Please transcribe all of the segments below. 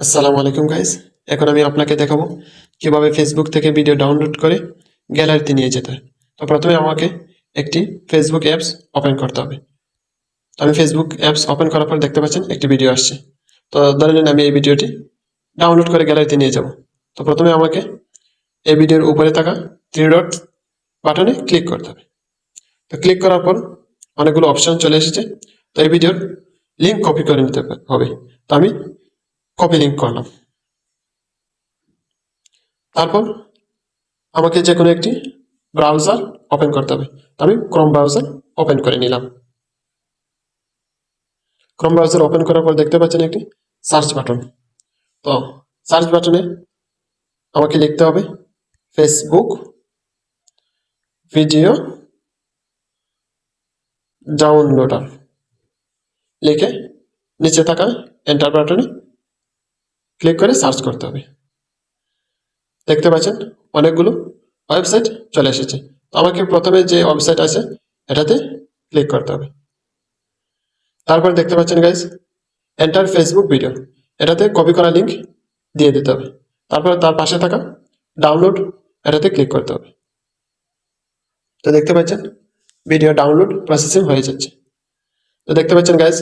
আসসালামু আলাইকুম গাইস এখন আমি আপনাকে দেখাবো কীভাবে ফেসবুক থেকে ভিডিও ডাউনলোড করে গ্যালারিতে নিয়ে যেতে হয়। তো প্রথমে আমাকে একটি ফেসবুক অ্যাপস ওপেন করতে হবে। আমি ফেসবুক অ্যাপস ওপেন করার পর দেখতে পাচ্ছেন একটি ভিডিও আসছে। তো ধরে নিন আমি এই ভিডিওটি ডাউনলোড করে গ্যালারিতে নিয়ে যাব। তো প্রথমে আমাকে এই ভিডিওর উপরে থাকা থ্রি ডট বাটনে ক্লিক করতে হবে। তো ক্লিক করার পর অনেকগুলো অপশান চলে এসেছে। তো এই ভিডিওর লিঙ্ক কপি করে নিতে হবে। তো আমি কপি লিঙ্ক করলাম। তারপর আমাকে যে কোনো একটি ব্রাউজার ওপেন করতে হবে। আমি ক্রোম ব্রাউজার ওপেন করে নিলাম। ক্রোম ব্রাউজার ওপেন করার পর দেখতে পাচ্ছেন একটি সার্চ বাটন তো সার্চ বাটনে আমাকে লিখতে হবে ফেসবুক ভিডিও ডাউনলোডার লিখে নিচে থাকা এন্টার বাটনে ক্লিক করে সার্চ করতে হবে। দেখতে পাচ্ছেন? অনেকগুলো ওয়েবসাইট চলে এসেছে। তো আমাকে প্রথমে যে ওয়েবসাইট আছে, এটাতে ক্লিক করতে হবে। তারপর দেখতে পাচ্ছেন গাইজ এন্টার ফেসবুক ভিডিও এটাতে কপি করা লিঙ্ক দিয়ে দিতে হবে। তারপর তার পাশে থাকা ডাউনলোড এটাতে ক্লিক করতে হবে। তো দেখতে পাচ্ছেন ভিডিও ডাউনলোড প্রসেসিং হয়ে যাচ্ছে। তো দেখতে পাচ্ছেন গাইস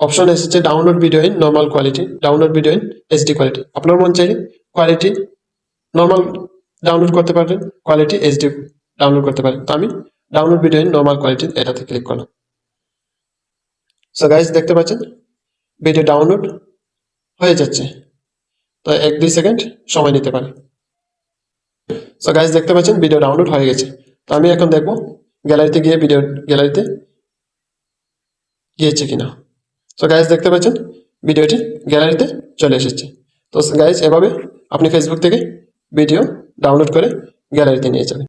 অপশন এসেছে download video in normal quality download video in HD quality আপনার মন চাইলে কোয়ালিটি নর্মাল ডাউনলোড করতে পারেন কোয়ালিটি এইচডি ডাউনলোড করতে পারেন। তো আমি download video in normal quality এটাতে ক্লিক করলাম। সো গাইজ দেখতে পাচ্ছেন? ভিডিও ডাউনলোড হয়ে যাচ্ছে। তো এক দুই সেকেন্ড সময় নিতে পারে। সো গাইজ দেখতে পাচ্ছেন? ভিডিও ডাউনলোড হয়ে গেছে। তো আমি এখন দেখব গ্যালারিতে গিয়ে ভিডিও গ্যালারিতে গিয়েছে কিনা। তো গাইজ দেখতে পাচ্ছেন ভিডিওটি গ্যালারিতে চলে এসেছে। তো গাইজ এভাবে আপনি ফেসবুক থেকে ভিডিও ডাউনলোড করে গ্যালারিতে নিয়ে যাবেন।